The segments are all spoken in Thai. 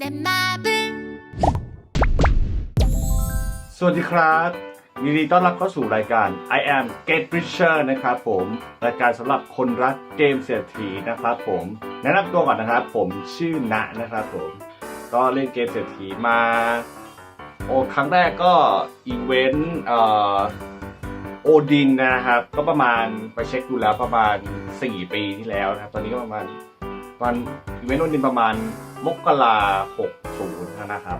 내 맘을 สวัสดีครับยินดีต้อนรับเข้าสู่รายการ I am Get Richer นะครับผม รายการสำหรับคนรักเกมเศรษฐีนะครับผม แนะนำตัวก่อนนะครับ ผมชื่อณนะครับผม ก็เล่นเกมเศรษฐีมา โอ้ครั้งแรกก็อีเวนต์เอ่อโอดินนะครับ ก็ประมาณไปเช็คดูแล้วประมาณ 4 ปีที่แล้วนะครับ ตอนนี้ก็ประมาณวันอีเวนต์โอดินประมาณ มกราหกศูนย์นะครับ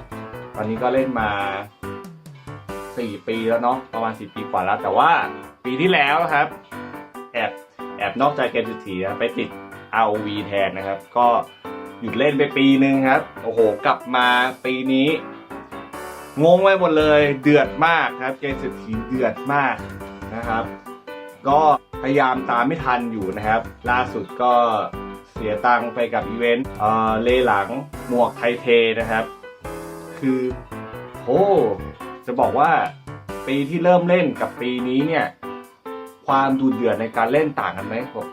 ตอนนี้ก็เล่นมาสี่ปีแล้วเนาะประมาณสี่ปีกว่าแล้ว แต่ว่าปีที่แล้วครับ แอบแอบนอกใจเกมเศรษฐีไปติด ROV แทนนะครับ ก็หยุดเล่นไปปีนึงครับ โอ้โห กลับมาปีนี้งงไปหมดเลยเดือดมากครับ เกมเศรษฐีเดือดมากนะครับ ก็พยายามตามไม่ทันอยู่นะครับ ล่าสุดก็ เสียตังค์ไปกับอีเวนต์เอ่อเลหลังหมวกไทเทนะครับ คือโหจะบอกว่าปีที่เริ่มเล่นกับปีนี้เนี่ย ความดูเดือดในการเล่นต่างกันไหมบอก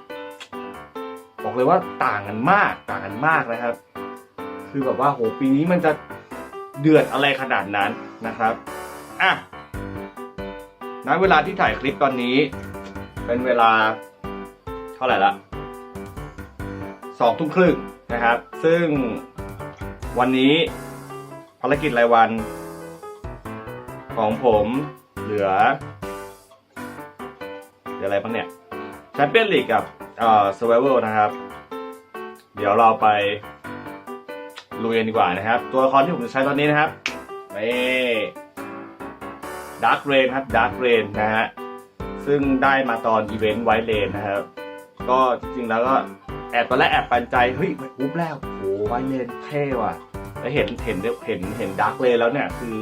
บอกเลยว่าต่างกันมากต่างกันมากนะครับ คือแบบว่าโหปีนี้มันจะเดือดอะไรขนาดนั้นนะครับอะณเวลาที่ถ่ายคลิปตอนนี้ เป็นเวลาเท่าไหร่ละ สองทุ่มครึ่งนะครับ ซึ่งวันนี้ภารกิจรายวัน ของผมเหลือเหลืออะไรบ้างเนี่ยแชมเปี้ยนลีกกับเอ่อ survival นะครับ เดี๋ยวเราไปลุยกันดีกว่านะครับ ตัวละครที่ผมจะใช้ตอนนี้นะครับนี่ดาร์ r เรนครับดาร์ r เรนนะฮะซึ่งได้มาตอนอีเวนต์ไวท์เลนนะครับ ก็จริงๆแล้วก็ แอบตอนแรกแอบปันใจเฮ้ยปุ๊บแล้วโอ้ไวเลนเท่ว่ะแล้วเห็นเห็นเห็นเห็นดาร์ r เรนแล้วเนี่ยคือ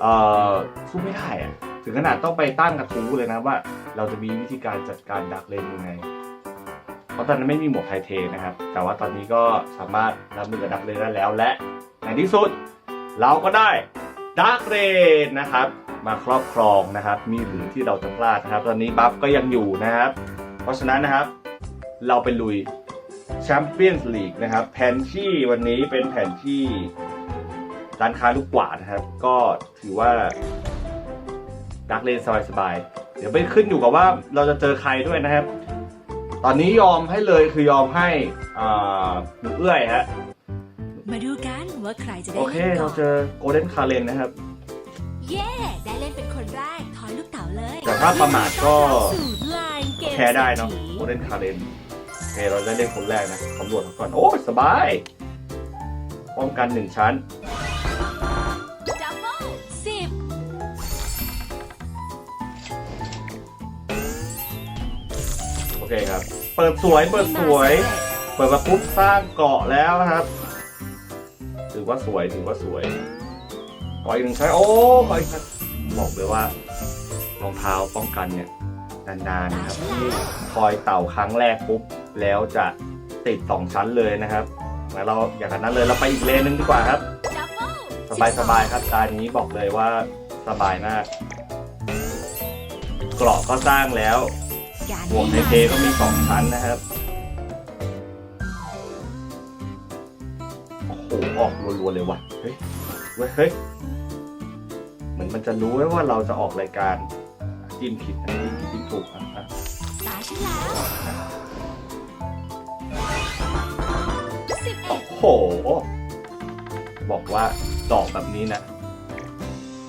เอ่อสู้ไม่ได้อะถึงขนาดต้องไปตั้งกระทู้เลยนะว่า เราจะมีวิธีการจัดการดักเลนยังไง เพราะตอนนั้นไม่มีหมวกไทเทนะครับ แต่ว่าตอนนี้ก็สามารถรับมือกับดักเลนได้แล้วและในที่สุดเราก็ได้ดักเลนนะครับมาครอบครองนะครับ มีหรือที่เราจะพลาดนะครับ ตอนนี้บัฟก็ยังอยู่นะครับ เพราะฉะนั้นนะครับ เราไปลุยแชมเปี้ยนส์ลีกนะครับแผนที่วันนี้เป็นแผนที่ร้านค้าลูกกวาดนะครับ ก็ถือว่าดักเลนสบายๆ เดี๋ยวไปขึ้นอยู่กับว่าเราจะเจอใครด้วยนะครับ ตอนนี้ยอมให้เลยคือยอมให้อ่าหนูเอื้อยฮะมาดูกันว่าใครจะได้โอเคเล่นก่เราอนเจอโกลเด้นคาเรนนะครับ เย้ได้เล่นเป็นคนแรกถอยลูกเต๋าเลย แต่ถ้าประมาทก็สู่ไลน์เกมแพ้ได้เนาะศรษฐีโกลเด้นคาเรน โอเคเราได้เล่นคนแรกนะสำรวจก่อน โอ้ยสบาย ป้องกันหนึ่งชั้น ดับเบิลสิบโอเคครับ เปิดสวย เปิดสวย เปิดมาปุ๊บสร้างเกาะแล้วนะครับ ถือว่าสวย ถือว่าสวยก่ออีกหนึ่งใช้โอ้ก่ออีกครับบอกเลยว่ารองเท้าป้องกันเนี่ยนานๆนะครับที่คอยเต่าครั้งแรกปุ๊บ แล้วจะติดสองชั้นเลยนะครับแล้วเราอย่างนั้นเลยเราไปอีกเลนนึงดีกว่าครับ สบายสบายๆครับตานี้บอกเลยว่าสบายมาก เกราะก็สร้างแล้วหมวกไทเทก็มีสองชั้นนะครับโอ้โหออกรัวๆเลยว่ะเฮ้ยเฮ้ยเหมือนมันจะรู้ไว้ว่าเราจะออกรายการจิ้มผิดนะจิ้มผิดจิ้มถูกนะอะตาฉันแล้ว บเอ็โอ้ดโหบอกว่าดอกแบบนี้นะ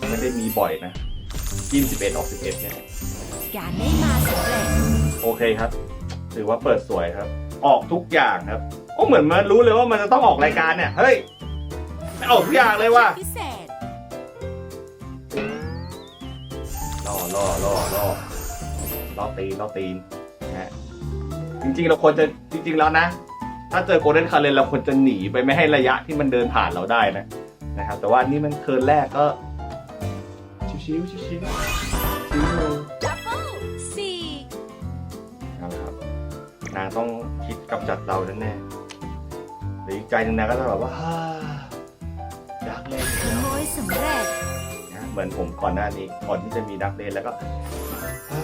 ไม่ได้มีบ่อยนะจิ้ม11ออก11เนี่ยการได้มาสำเร็จโอเคครับ ถือว่าเปิดสวยครับ ออกทุกอย่างครับโอ้เหมือนมันรู้เลยว่ามันจะต้องออกรายการเนี่ย เฮ้ยไม่ออกทุกอย่างเลยว่ะพิเศษล่อล่อล่อล่อล่อตีนล่อตีนนะฮะจริง ๆ เราควรจะจริง ๆ แล้วนะ ถ้าเจอโกลเด้นคาเรนเราควรจะหนีไปไม่ให้ระยะที่มันเดินผ่านเราได้นะนะครับแต่ว่านี่มันเทิร์นแรกก็ชิวๆชิวๆชิวๆชิวเลยดับเบิลสี่เอาละครับนางต้องคิดกำจัดเราแน่ๆหรืออีกใจหนึ่งนางก็จะแบบว่าฮ่าดักเล่นขโมยสำเร็จนะเหมือนผมก่อนหน้านี้ก่อนที่จะมีดักเล่นแล้วก็ฮ่า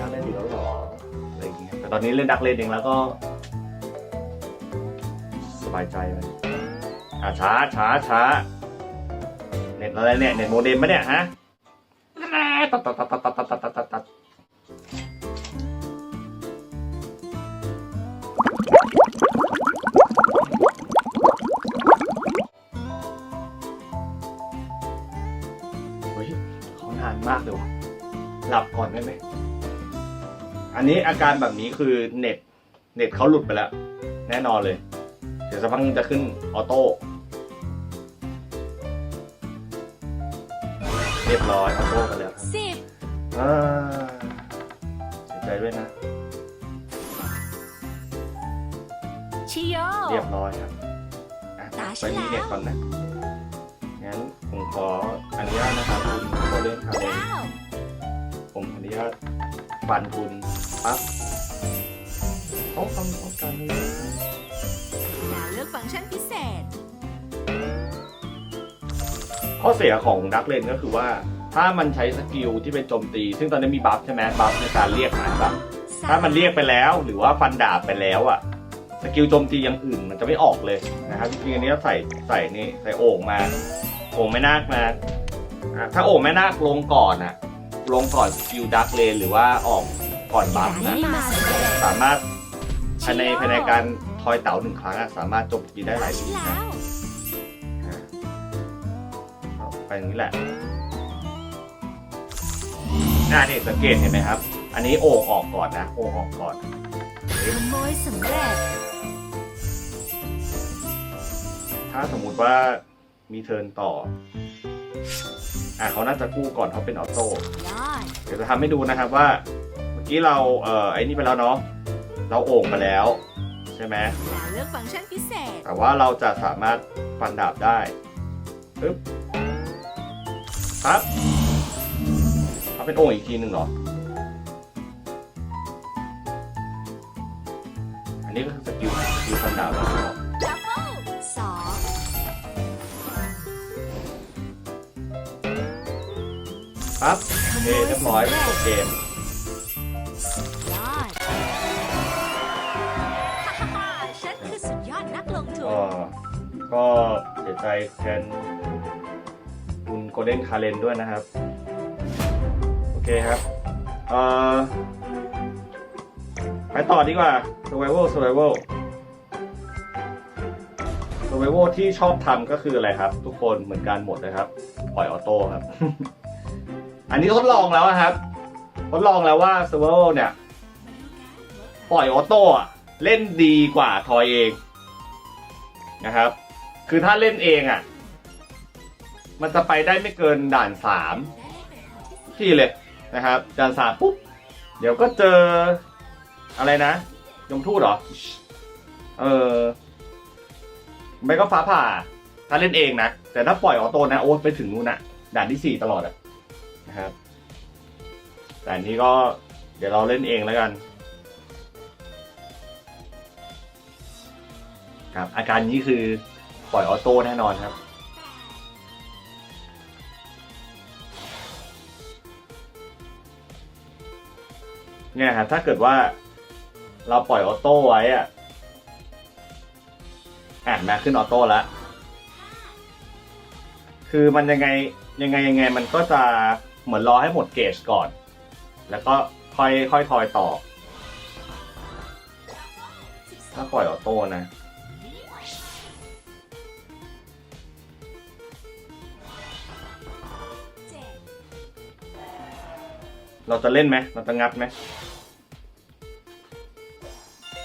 ดักเล่นอีกแล้วหรออะไรอย่างเงี้ยแต่ตอนนี้เล่นดักเล่นเองแล้วก็ บายใจเลยออะช้าช้าช้าเน็ตอะไรเนี่ยเน็ตโมเด็มปะเนี่ยฮะตัดตัดตัดตัดตัดตัดตัดตัดตัดเฮ้ยเขานานมากเลยว่ะหลับก่อนได้ไหมอันนี้อาการแบบนี้คือเน็ต เน็ตเขาหลุดไปแล้ว แน่นอนเลย ดี๋ยวสักพักนึงจะขึ้นออโต้เรียบร้อยออโต้กันแล้วครับสิบอ่าเสียใจด้วยนะ ชิโยเรียบร้อยครับอะตาไปฉันมีแล้วเน็ตก่อนนะ งั้นผมขออนุญาตนะครับคุณโคเดนครับเก้าผมขออนุญาตฟันคุณปั๊บเขาทำต้องการให้แล้วเลือก ฟังก์ชันพิเศษ ข้อเสียของดักเลนก็คือว่า ถ้ามันใช้สกิลที่เป็นโจมตี ซึ่งตอนนี้มีบัฟใช่ไหมบัฟในการเรียกหาบัฟถ้ามันเรียกไปแล้วหรือว่าฟันดาบไปแล้วอะสกิลโจมตีอย่างอื่นมันจะไม่ออกเลยนะครับจริงๆอันนี้เราใส่ใส่นี่ใส่โอ่งมาโอ่งแม่นาคมาอะถ้าโอ่งแม่นาคลงก่อนอะลงก่อนสกิลดักเลนหรือว่าออกก่อนบัฟนะสามารถภายในภายในการ อยเต๋าหนึ่งครั้งอะสามารถจมตีได้หลายทีนะแล้วอะเอาไปอย่างนี้แหละน่านี่สังเกตเห็นไหมครับ อันนี้โอ่งออกก่อนนะ โอ่งออกก่อนขโมยสำเร็จถ้าสมมุติว่ามีเทิร์นต่อ อะเขาน่าจะกู้ก่อนเขาเป็นออโต้ เดี๋ยวจะทำให้ดูนะครับว่า เมื่อกี้เราเอ่อไอ้นี่ไปแล้วเนาะ เราโอ่งไปแล้ว ใช่ไหมแล้วเลือกฟังก์ชันพิเศษ แต่ว่าเราจะสามารถฟันดาบได้ปึ๊บปั๊บเอาเป็นโอ่งอีกทีหนึ่งเหรอ อันนี้ก็คือสกิลสกิลฟันดาบแล้วเหรอดับเบิลสองปั๊บโอเคเรียบร้อยจบเกม ก็เสียใจแทนคุณโกลเด้นคาเลนด้วยนะครับ โอเคครับ เอ่อ ไปต่อดีกว่า survival survival survival ที่ชอบทำก็คืออะไรครับ ทุกคนเหมือนกันหมดนะครับ ปล่อยออโต้ครับ อันนี้ทดลองแล้วครับ ทดลองแล้วว่า survival เนี่ย ปล่อยออโต้เล่นดีกว่าทอยเองนะครับ คือถ้าเล่นเองอะ่ะ มันจะไปได้ไม่เกินด่านสามที่เลยนะครับด่านสามปุ๊บ เดี๋ยวก็เจออะไรนะ ยมทูตเหรอ เออไม่ก็ฟ้าผ่า ถ้าเล่นเองนะ แต่ถ้าปล่อยออโต้นะ โอ้ไปถึงนู่นน่ะด่านที่สี่ตลอดอะนะครับ แต่นนี้ก็เดี๋ยวเราเล่นเองแล้วกัน ครับ อาการนี้คือ ปล่อยออโต้แน่นอนครับ เนี่ยครับถ้าเกิดว่าเราปล่อยออโต้ไว้อะอะมาขึ้นออโต้แล้วคือมันยังไงยังไงยังไงมันก็จะเหมือนรอให้หมดเกจก่อน แล้วก็ค่อยค่อยทอยต่อ ถ้าปล่อยออโต้นะ เราจะเล่นไหมเราจะงัดไหม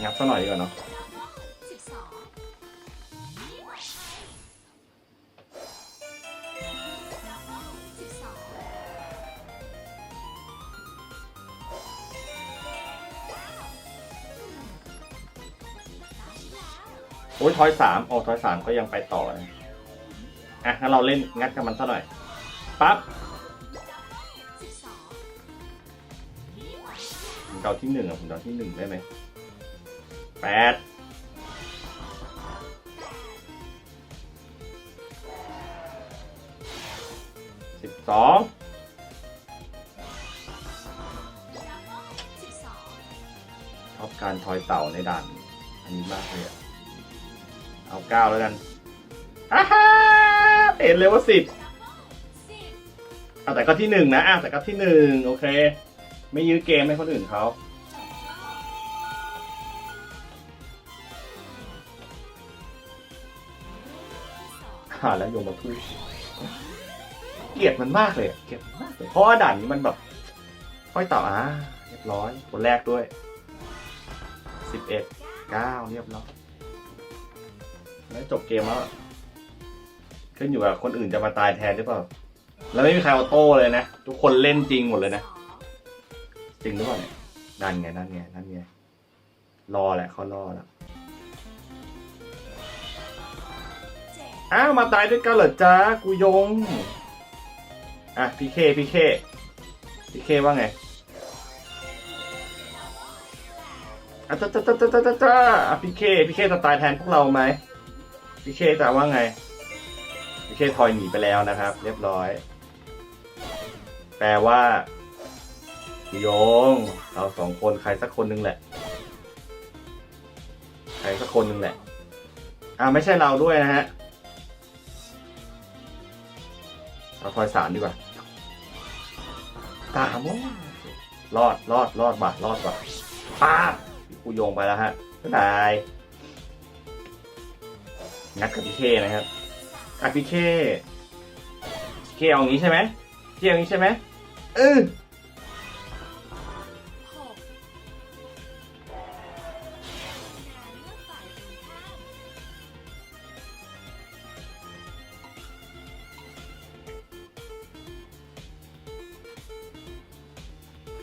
งัดซะหน่อยดีกว่าเนาะโอ้ยทอยสามโอ้ทอยสามก็ยังไปต่อนะอะงั้นเราเล่นงัดกับมันซะหน่อยปั๊บาที่หนึ่งอะผมเดาที่หนึ่งได้ไหมแปดสิบสองสิบสองชอบการทอยเต่าในด่าน อันนี้มากเลยอะเอาเก้าแล้วกันอ่าฮ่าเห็นเลยว่าสิบแต่ก็ที่หนึ่งนะอะแต่ก็ที่หนึ่งโอเค ไม่ยื้อเกมให้คนอื่นเขาาแล้วโยมมาพูดเกลียดมันมากเลยเกลียดมากเลยเพราะว่าด่านนี้มันแบบค่อยต่ออะเรียบร้อยคนแรกด้วยสิบเอ็ดเก้าเรียบร้อยแล้วจบเกมแล้วขึ้นอยู่กับคนอื่นจะมาตายแทนหรือเปล่า แล้วไม่มีใครเอโต้เลยนะ ทุกคนเล่นจริงหมดเลยนะ จริงหรือเปล่าเนี่ยนั่นไงนั่นไงนั่นไงรอแหละเขารอแล้ว อ้าวมาตายด้วยกันเหรอจ้ากูยง อะพีเคพีเคพีเคว่าไงอะจ้าจ้าจ้าจ้าจ้าจ้าอะพีเคพีเคจะตายแทนพวกเราไหมพีเคจะว่าไงพีเคทอยหนีไปแล้วนะครับ เรียบร้อย แปลว่ากูยง เราสองคนใครสักคนหนึงแหละ ใครสักคนหนึงแหละ อ่าไม่ใช่เราด้วยนะฮะ เราทอยสามดีกว่าสามโอ้รอดรอดรอดบาดรอดบาดป้าบกูโยงไปแล้วฮะบ๊ายบายงัดกับพี่เคนะครับอะพี่เคพี่เคเอาอย่างนี้ใช่ไหมพี่เอาอย่างนี้ใช่ไหมเออ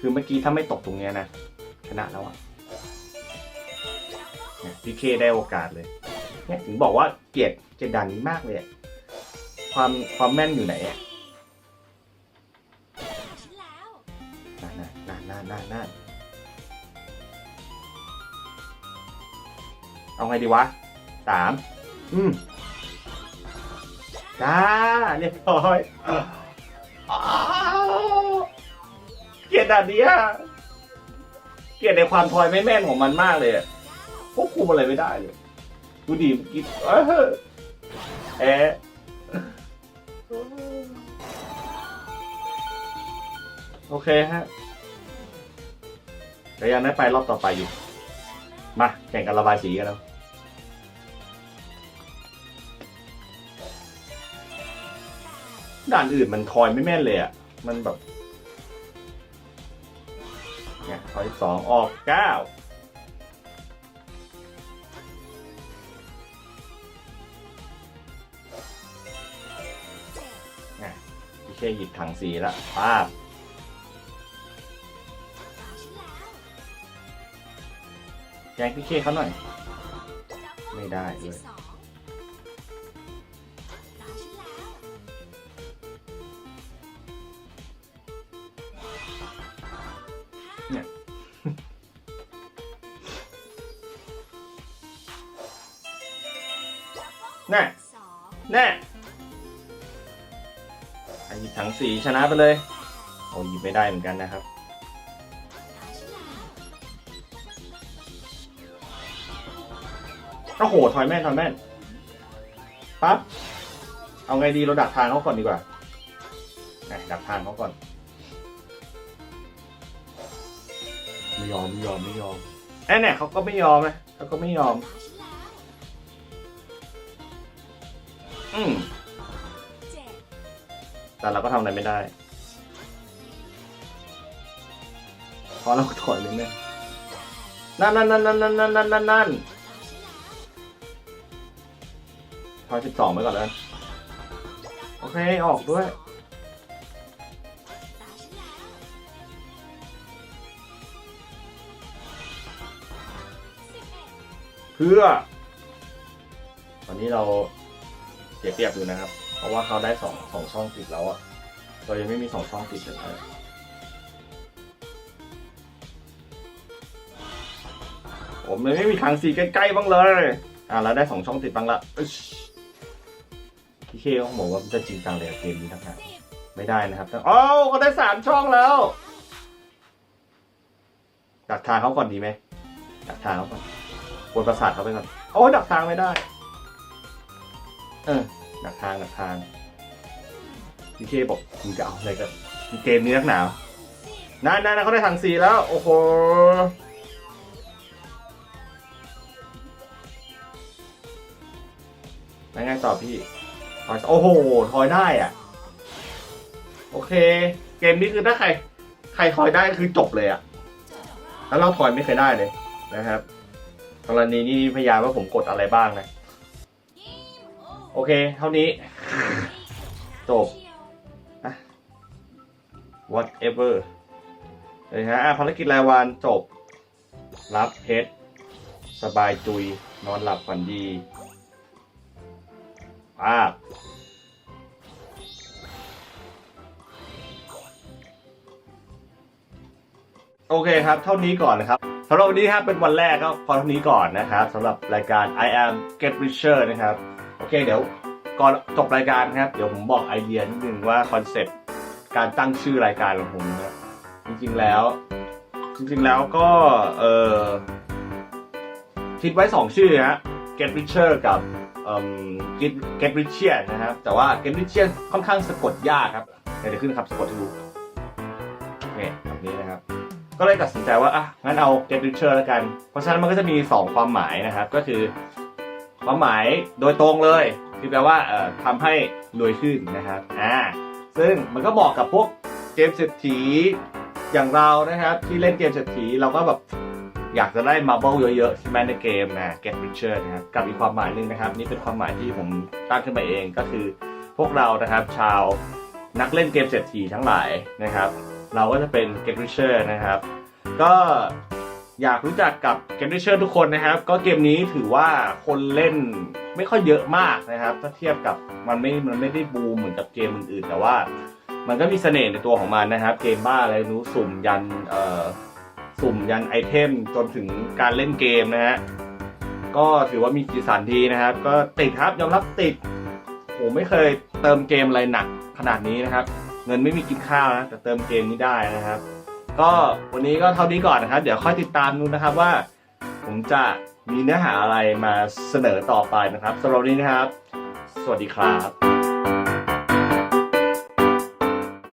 คือเมื่อกี้ถ้าไม่ตกตรงเนี้ยนะชนะแล้วอะเนี่ยพี่เคได้โอกาสเลยเนี่ยถึงบอกว่าเกลียดเกลียดด่านนี้มากเลยอะความความแม่นอยู่ไหนอะนั่นนั่นนั่นนั่นนั่นนั่นเอาไงดีวะสามอืมจ้าเรียบร้อย ด่านนี้เกลียดในความทอยไม่แม่นของมันมากเลยควบคุมอะไรไม่ได้เลยดูดีเมื่อกี้เออแอะโอเคฮะแต่ยังได้ไปรอบต่อไปอยู่ มา แข่งกันระบายสีกันแล้วด่านอื่นมันทอยไม่แม่นเลยอะ มันแบบ อยสองออกเก้าพี่เคหยิบถังสีล้วป้าบแกงพี่เคเขาหน่อย ไม่ได้เนี่ย แน่แน่อะหยิบถังสีชนะไปเลย โอ้หยิบไม่ได้เหมือนกันนะครับ โอ้โห ถอยแม่นถอยแม่นปั๊บ เอาไงดีเราดักทางเขาก่อนดีกว่าไหนดักทางเขาก่อน ไม่ยอม ไม่ยอม ไม่ยอมแน่เนี่ยเขาก็ไม่ยอมนะเขาก็ไม่ยอม อืมแต่เราก็ทำอะไรไม่ได้เพราะเราถอยเลยเนี่ยนั่นนั่นนั่นนั่นนั่นนั่นนั่นนั่นนั่นถอยสิบสองไปก่อนเลยโอเค ออกด้วย เพื่อ ตอนนี้เรา เสียเปรียบอยู่นะครับ เพราะว่าเขาได้สองสองช่องติดแล้วอะเรายังไม่มีสองช่องติดเลยผมเลยไม่มีทางสีใกล้ๆบ้างเลย อ่าแล้วได้สองช่องติดบ้างละพี่เคเขาบอกว่ามันจะจริงจังเลยเกมนี้ทั้งนั้นไม่ได้นะครับโอ้เขาได้สามช่องแล้วดักทางเขาก่อนดีไหมดักทางเขาก่อนบนประสาทเขาไปก่อนโอ้ยดักทางไม่ได้ เออหนักทางหนักทางพี่เคบอกมึงจะเอาอะไรกับเกมนี้นักหนาวนั่นนั่นเขาได้ถังสีแล้ว โอ้โหแล้วไงต่อพี่ถอยโอ้โหถอยได้อะ โอเค เกมนี้คือถ้าใคร ใครถอยได้คือจบเลยอะ แล้วเราถอยไม่เคยได้เลยนะครับ กรณีนี้พยายามว่าผมกดอะไรบ้างนะ โอเค เท่านี้ จบ whatever เลยฮะภารกิจรายวันจบ รับเพชร สบายจุย นอนหลับฝันดีป้าบโอเคครับ เท่านี้ก่อนนะครับสำหรับวันนี้ครับเป็นวันแรกก็พอเท่านี้ก่อนนะครับสำหรับรายการ I am get richer นะครับ โอเคเดี๋ยวก่อนจบรายการครับ เดี๋ยวผมบอกไอเดียนิดนึงว่าคอนเซ็ปต์การตั้งชื่อรายการของผมนะจริงๆแล้ว จริงๆแล้วก็เออคิดไว้ 2 ชื่อฮะ get richer กับเออ get get richer นะครับ แต่ว่า get richer ค่อนข้างสะกดยากครับเดี๋ยวขึ้นครับสะกดให้ดูนี่แบบนี้นะครับ ก็เลยตัดสินใจว่าอะงั้นเอา get richer แล้วกัน เพราะฉะนั้นมันก็จะมี 2 ความหมายนะครับ ก็คือ ความหมายโดยตรงเลย คือแปลว่าเอ่อทำให้รวยขึ้นนะครับอ่าซึ่งมันก็เหมาะกับพวกเกมเศรษฐีอย่างเรานะครับ ที่เล่นเกมเศรษฐีเราก็แบบอยากจะได้มาเบิลเยอะๆใช่ไหมในเกมนะ get richer นะครับกับอีกความหมายหนึ่งนะครับ นี่เป็นความหมายที่ผมตั้งขึ้นมาเองก็คือพวกเรานะครับ ชาวนักเล่นเกมเศรษฐีทั้งหลายนะครับ เราก็จะเป็น get richer นะครับ ก็ อยากรู้จักกับ Game Richer ทุกคนนะครับ ก็เกมนี้ถือว่าคนเล่นไม่ค่อยเยอะมากนะครับ ถ้าเทียบกับมันไม่มันไม่ได้บูมเหมือนกับเกมอื่นๆ แต่ว่ามันก็มีเสน่ห์ในตัวของมันนะครับ เกมบ้าอะไรไม่รู้สุ่มยันเอ่อสุ่มยันไอเทมจนถึงการเล่นเกมนะฮะก็ถือว่ามีสีสันดีนะครับ ก็ติดครับยอมรับติดโหไม่เคยเติมเกมอะไรหนักขนาดนี้นะครับ เงินไม่มีกินข้าวนะแต่เติมเกมนี้ได้นะครับ ก็วันนี้ก็เท่านี้ก่อนนะครับ เดี๋ยวค่อยติดตามดูนะครับว่า ผมจะมีเนื้อหาอะไรมาเสนอต่อไปนะครับสำหรับวันนี้นะครับ สวัสดีครับ